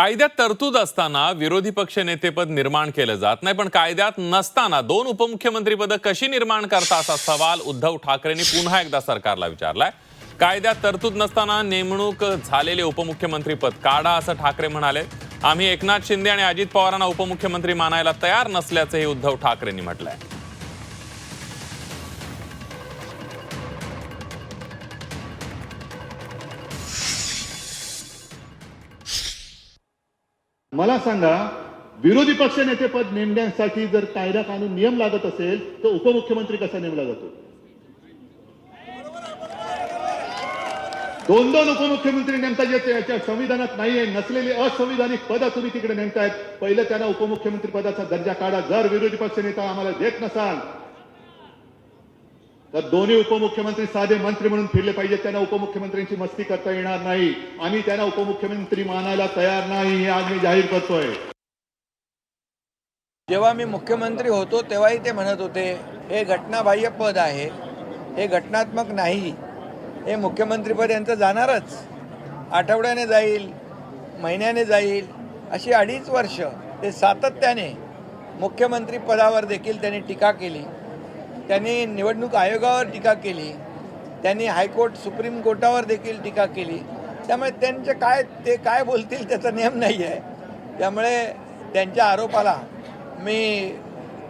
कायद्यात तरतूद असताना विरोधी पक्ष नेतेपद निर्माण केलं जात नाही पण कायद्यात नसताना दोन उपमुख्यमंत्रीपदं कशी निर्माण करता असा सवाल उद्धव ठाकरेंनी पुन्हा एकदा सरकारला विचारलाय. कायद्यात तरतूद नसताना नेमणूक झालेले उपमुख्यमंत्री पद काढा असं ठाकरे म्हणाले. आम्ही एकनाथ शिंदे आणि अजित पवारांना उपमुख्यमंत्री मानायला तयार नसल्याचंही उद्धव ठाकरेंनी म्हटलंय. मला सांगा विरोधी पक्ष नेतेपद नेमण्यासाठी जर कायदा कानून नियम लागत असेल तर उपमुख्यमंत्री कसा नेमला जातो? दोन दोन उपमुख्यमंत्री नेमता येते याच्या संविधानात नाहीये नसलेली असंविधानिक पद तुम्ही तिकडे नेमतायत. पहिलं त्यांना उपमुख्यमंत्री पदाचा दर्जा काढा. जर विरोधी पक्ष नेता आम्हाला देत नसाल तर दोन्ही उपमुख्यमंत्री साधे मंत्री म्हणून फिरले पाहिजेत. त्यांना उपमुख्यमंत्र्यांची मस्ती करता येणार नाही. आम्ही त्यांना उपमुख्यमंत्री मानायला तयार नाही हे आज मी जाहीर करतोय. जेव्हा मी मुख्यमंत्री होतो तेव्हाही ते म्हणत होते हे घटनाबाह्य पद आहे हे घटनात्मक नाही हे मुख्यमंत्रीपद यांचं जाणारच. आठवड्याने जाईल महिन्याने जाईल अशी अडीच वर्ष ते सातत्याने मुख्यमंत्री पदावर देखील त्यांनी टीका केली. त्यांनी निवडणूक आयोगावर टीका केली. त्यांनी हायकोर्ट सुप्रीम कोर्टावर देखील टीका केली. त्यामुळे त्यांचे काय ते काय बोलतील त्याचा नियम नाही आहे त्यामुळे त्यांच्या आरोपाला मी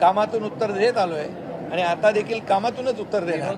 कामातून उत्तर देत आलो आहे आणि आता देखील कामातूनच उत्तर देणार.